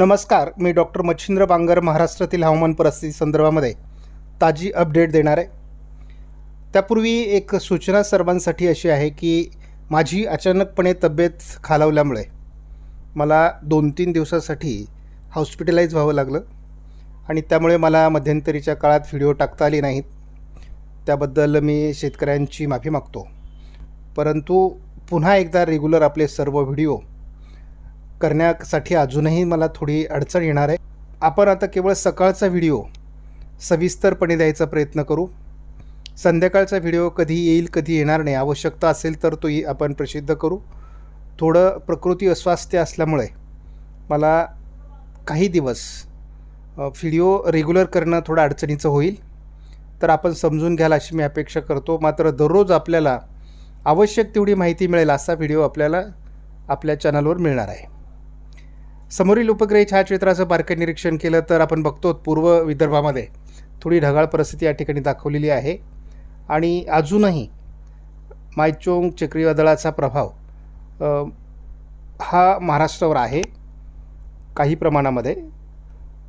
नमस्कार मी डॉक्टर मच्छिंद्र बांगर महाराष्ट्रातील हवामान परिस्थिती संदर्भामध्ये ताजी अपडेट देणार आहे. त्यापूर्वी एक सूचना सर्वांसाठी अशी आहे की माझी अचानकपणे तब्येत खालावल्यामुळे मला दोन तीन दिवसासाठी हॉस्पिटलाइज व्हावं लागलं आणि त्यामुळे मला मध्यंतरीच्या काळात व्हिडिओ टाकता आले नाहीत. त्याबद्दल मी शेतकऱ्यांची माफी मागतो. परंतु पुन्हा एकदा रेग्युलर आपले सर्व व्हिडिओ करण्यासाठी अजूनही मला थोडी अडचण येणार आहे. आपण आता केवळ सकाळचा व्हिडिओ सविस्तरपणे द्यायचा प्रयत्न करू. संध्याकाळचा व्हिडिओ कधी येईल कधी येणार नाही आवश्यकता असेल तर तोही आपण प्रसिद्ध करू. थोडं प्रकृती अस्वास्थ्य असल्यामुळे मला काही दिवस व्हिडिओ रेग्युलर करणं थोडं अडचणीचं होईल. तर आपण समजून घ्याल अशी मी अपेक्षा करतो. मात्र दररोज आपल्याला आवश्यक तेवढी माहिती मिळेल असा व्हिडिओ आपल्याला आपल्या चॅनलवर मिळणार आहे. समोरील उपग्रही छायाचित्राचं बारकाई निरीक्षण केलं तर आपण बघतो पूर्व विदर्भामध्ये थोडी ढगाळ परिस्थिती या ठिकाणी दाखवलेली आहे. आणि अजूनही मायचोंग चक्रीवादळाचा प्रभाव हा महाराष्ट्रावर आहे काही प्रमाणामध्ये.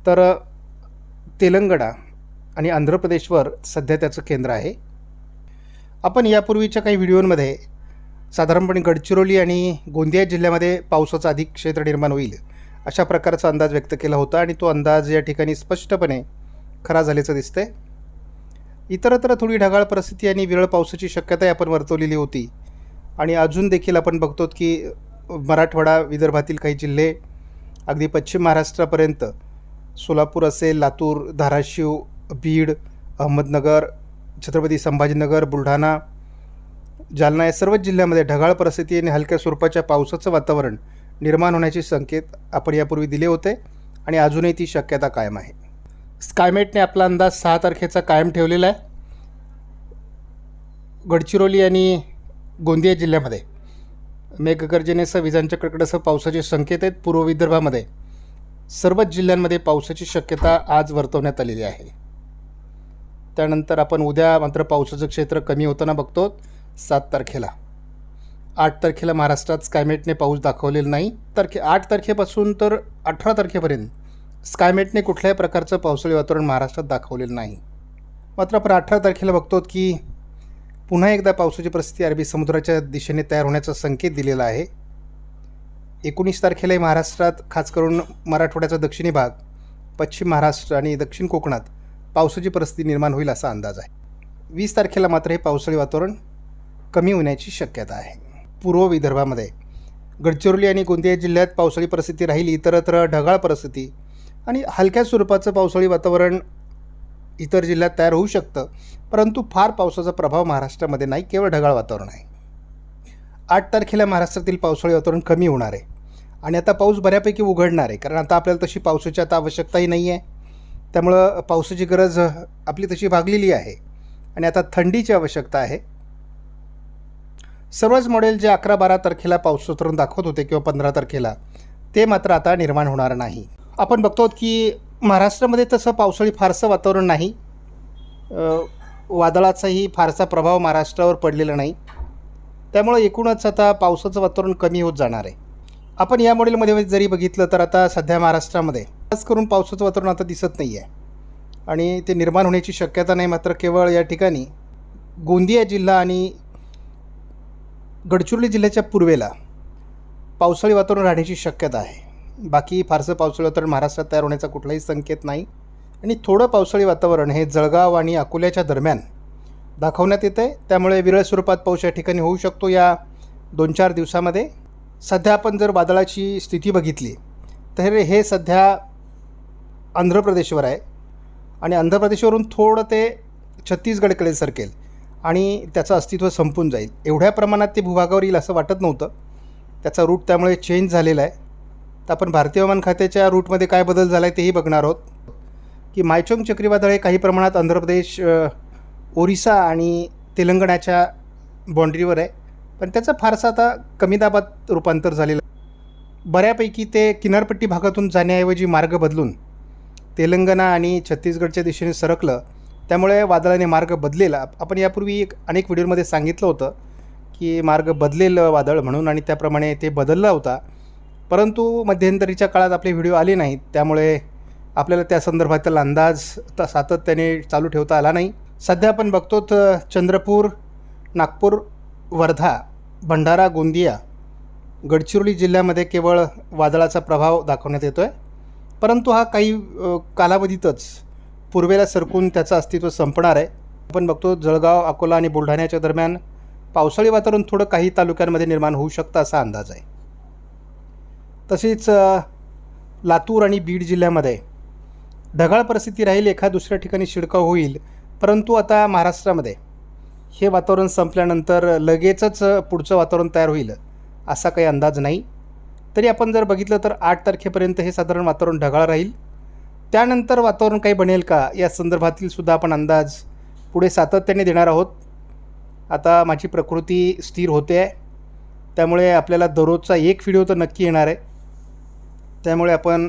तर तेलंगणा आणि आंध्र प्रदेशवर सध्या त्याचं केंद्र आहे. आपण यापूर्वीच्या काही व्हिडिओंमध्ये साधारणपणे गडचिरोली आणि गोंदिया जिल्ह्यामध्ये पावसाचं अधिक क्षेत्र निर्माण होईल अशा प्रकारचा अंदाज व्यक्त केला होता आणि तो अंदाज या ठिकाणी स्पष्टपणे खरा झाल्याचं दिसतंय. इतरत्र थोडी ढगाळ परिस्थिती आणि विरळ पावसाची शक्यताही आपण वर्तवलेली होती. आणि अजून देखील आपण बघतो की मराठवाडा विदर्भातील काही जिल्हे अगदी पश्चिम महाराष्ट्रापर्यंत सोलापूर असेल लातूर धाराशिव बीड अहमदनगर छत्रपती संभाजीनगर बुलढाणा जालना या सर्वच जिल्ह्यामध्ये ढगाळ परिस्थिती आणि हलक्या स्वरूपाच्या पावसाचं वातावरण निर्माण होण्याचे संकेत आपण यापूर्वी दिले होते आणि अजूनही ती शक्यता कायम आहे. स्कायमेटने आपला अंदाज सहा तारखेचा कायम ठेवलेला आहे. गडचिरोली आणि गोंदिया जिल्ह्यामध्ये मेघगर्जनेसह विजांच्या कडकडासह पावसाचे संकेत आहेत. पूर्व विदर्भामध्ये सर्वच जिल्ह्यांमध्ये पावसाची शक्यता आज वर्तवण्यात आलेली आहे. त्यानंतर आपण उद्या मात्र पावसाचं क्षेत्र कमी होताना बघतो सात तारखेला. आठ तारखेला महाराष्ट्रात स्कायमेटने पाऊस दाखवलेला नाही. तारखे आठ तारखेपासून तर अठरा तारखेपर्यंत स्कायमेटने कुठल्याही प्रकारचं पावसाळी वातावरण महाराष्ट्रात दाखवलेलं नाही. मात्र आपण अठरा तारखेला बघतो की पुन्हा एकदा पावसाची परिस्थिती अरबी समुद्राच्या दिशेने तयार होण्याचा संकेत दिलेला आहे. एकोणीस तारखेलाही महाराष्ट्रात खास करून मराठवाड्याचा दक्षिणी भाग पश्चिम महाराष्ट्र आणि दक्षिण कोकणात पावसाची परिस्थिती निर्माण होईल असा अंदाज आहे. वीस तारखेला मात्र हे पावसाळी वातावरण कमी होण्याची शक्यता आहे. पूर्व विदर्भामध्ये. गडचिरोली आणि गोंदिया जिल्ह्यात पावसाळी परिस्थिती राहिली इतरत्र ढगाळ परिस्थिती आणि हलक्या स्वरूपाचं पावसाळी वातावरण इतर जिल्ह्यात तयार होऊ शकतं परंतु फार पावसाचा प्रभाव महाराष्ट्रामध्ये नाही केवळ ढगाळ वातावरण आहे. आठ तारखेला महाराष्ट्रातील पावसाळी वातावरण कमी होणार आहे आणि आता पाऊस बऱ्यापैकी उघडणार आहे कारण आता आपल्याला तशी पावसाची आता आवश्यकताही नाही आहे. त्यामुळं पावसाची गरज आपली तशी भागलेली आहे आणि आता थंडीची आवश्यकता आहे. सर्वच मॉडेल जे अकरा बारा तारखेला पाऊस उतरून दाखवत होते किंवा पंधरा तारखेला ते मात्र आता निर्माण होणार नाही. आपण बघतो की महाराष्ट्रामध्ये तसं पावसाळी फारसं वातावरण नाही. वादळाचाही फारसा प्रभाव महाराष्ट्रावर पडलेला नाही. त्यामुळं एकूणच आता पावसाचं वातावरण कमी होत जाणार आहे. आपण या मॉडेलमध्ये जरी बघितलं तर आता सध्या महाराष्ट्रामध्ये खास करून पावसाचं वातावरण आता दिसत नाही आहे आणि ते निर्माण होण्याची शक्यता नाही मात्र केवळ या ठिकाणी. गोंदिया जिल्हा आणि गडचिरोली जिल्ह्याच्या पूर्वेला पावसाळी वातावरण राहण्याची शक्यता आहे. बाकी फारसं पावसाळी वातावरण महाराष्ट्रात तयार होण्याचा कुठलाही संकेत नाही. आणि थोडं पावसाळी वातावरण हे जळगाव आणि अकोल्याच्या दरम्यान दाखवण्यात येतं आहे त्यामुळे विरळ स्वरूपात पाऊस या ठिकाणी होऊ शकतो या दोन चार दिवसामध्ये. सध्या आपण जर वादळाची स्थिती बघितली तर हे सध्या आंध्र प्रदेशवर आहे. आणि आंध्र प्रदेशवरून थोडं ते छत्तीसगडकडे सरकेल. आणि त्याचं अस्तित्व संपून जाईल. एवढ्या प्रमाणात ते भूभागावर येईल असं वाटत नव्हतं. त्याचा रूट त्यामुळे चेंज झालेला आहे. तर आपण भारतीय हवामान खात्याच्या रूटमध्ये काय बदल झाला आहे तेही बघणार आहोत. की मायचोंग चक्रीवादळ हे काही प्रमाणात आंध्र प्रदेश ओरिसा आणि तेलंगणाच्या बाँड्रीवर आहे. पण त्याचं फारसं आता कमी दाबात रूपांतर झालेलं आहे. बऱ्यापैकी ते किनारपट्टी भागातून जाण्याऐवजी मार्ग बदलून तेलंगणा आणि छत्तीसगडच्या दिशेने सरकलं. त्यामुळे वादळाने मार्ग बदलेला. आपण यापूर्वी एक अनेक व्हिडिओमध्ये सांगितलं होतं की मार्ग बदलेल वादळ म्हणून आणि त्याप्रमाणे ते बदलला होता. परंतु मध्यंतरीच्या काळात आपले व्हिडिओ आले नाहीत. त्यामुळे आपल्याला त्या संदर्भातील अंदाज तर सातत्याने चालू ठेवता आला नाही. सध्या आपण बघतो तर चंद्रपूर नागपूर वर्धा भंडारा गोंदिया गडचिरोली जिल्ह्यामध्ये केवळ वादळाचा प्रभाव दाखवण्यात येतो आहे परंतु हा काही कालावधीतच पूर्वेला सरकून त्याचं अस्तित्व संपणार आहे. आपण बघतो जळगाव अकोला आणि बुलढाण्याच्या दरम्यान पावसाळी वातावरण थोडं काही तालुक्यांमध्ये निर्माण होऊ शकतं असा अंदाज आहे. तसेच लातूर आणि बीड जिल्ह्यामध्ये ढगाळ परिस्थिती राहील एका दुसऱ्या ठिकाणी शिडकाव होईल परंतु आता महाराष्ट्रामध्ये हे वातावरण संपल्यानंतर लगेचच पुढचं वातावरण तयार होईल असा काही अंदाज नाही. तरी आपण जर बघितलं तर आठ तारखेपर्यंत हे साधारण वातावरण ढगाळ राहील. त्यानंतर वातावरण काही बनेल का? या संदर्भातील सुद्धा आपण अंदाज पुढे सातत्याने देणार आहोत. आता माझी प्रकृती स्थिर होते आहे. त्यामुळे आपल्याला दररोजचा एक व्हिडिओ तर नक्की येणार आहे. त्यामुळे आपण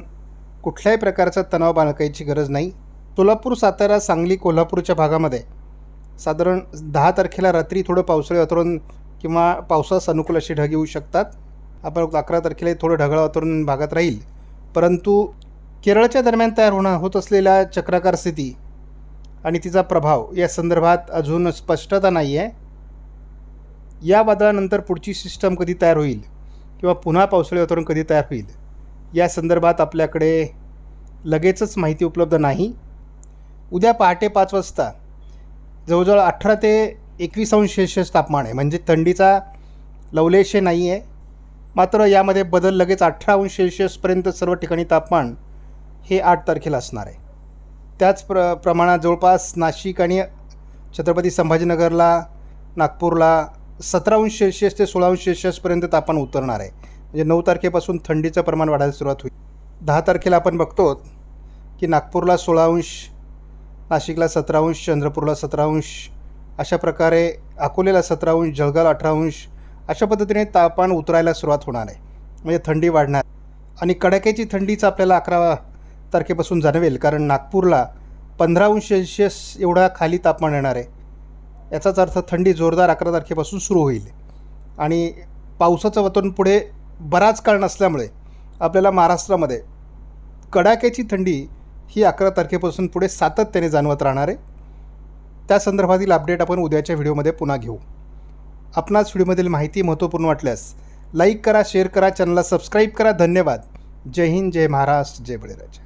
कुठल्याही प्रकारचा तणाव बाळगायची गरज नाही. सोलापूर सातारा सांगली कोल्हापूरच्या भागामध्ये साधारण दहा तारखेला रात्री थोडं पावसाळी वातावरण किंवा पावसास अनुकूल असे ढग येऊ शकतात. आपण अकरा तारखेला थोडं ढगाळ वातावरण भागात राहील. परंतु केरळच्या दरम्यान तयार होणं होत असलेल्या चक्राकार स्थिती आणि तिचा प्रभाव या संदर्भात अजून स्पष्टता नाही आहे या वादळानंतर पुढची सिस्टम कधी तयार होईल किंवा पुन्हा पावसाळी वातावरण कधी तयार होईल या संदर्भात आपल्याकडे लगेचच माहिती उपलब्ध नाही. उद्या पहाटे पाच वाजता जवळजवळ अठरा ते एकवीस अंश सेल्शियस तापमान आहे. म्हणजे थंडीचा लवलेश नाही आहे मात्र यामध्ये बदल लगेच अठरा अंश सेल्शियसपर्यंत सर्व ठिकाणी तापमान हे आठ तारखेला असणार आहे. त्याच प्र प्रमाणात जवळपास नाशिक आणि छत्रपती संभाजीनगरला नागपूरला सतरा अंश सेल्शियस ते सोळा अंश सेल्शियसपर्यंत तापमान उतरणार आहे. म्हणजे नऊ तारखेपासून थंडीचं प्रमाण वाढायला सुरुवात होईल. दहा तारखेला आपण बघतो की नागपूरला सोळा अंश नाशिकला सतरा अंश चंद्रपूरला सतरा अंश अशा प्रकारे अकोलेला सतरा अंश जळगाव अठरा अंश अशा पद्धतीने तापमान उतरायला सुरुवात होणार आहे. म्हणजे थंडी वाढणार. आणि कडाक्याची थंडीच आपल्याला अकरा तारखेपासून जाणवेल कारण नागपूरला पंधरा अंश सेल्शियस एवढा खाली तापमान येणार आहे. याचाच अर्थ थंडी जोरदार अकरा तारखेपासून सुरू होईल. आणि पावसाचं वातावरण पुढे बराच काळ नसल्यामुळे आपल्याला महाराष्ट्रामध्ये कडाक्याची थंडी ही अकरा तारखेपासून पुढे सातत्याने जाणवत राहणार आहे. त्या संदर्भातील अपडेट आपण उद्याच्या व्हिडिओमध्ये पुन्हा घेऊ. आपणास व्हिडिओमधील माहिती महत्त्वपूर्ण वाटल्यास लाईक करा शेअर करा चॅनलला सबस्क्राईब करा. धन्यवाद. जय हिंद जय महाराष्ट्र जय बळीराजा.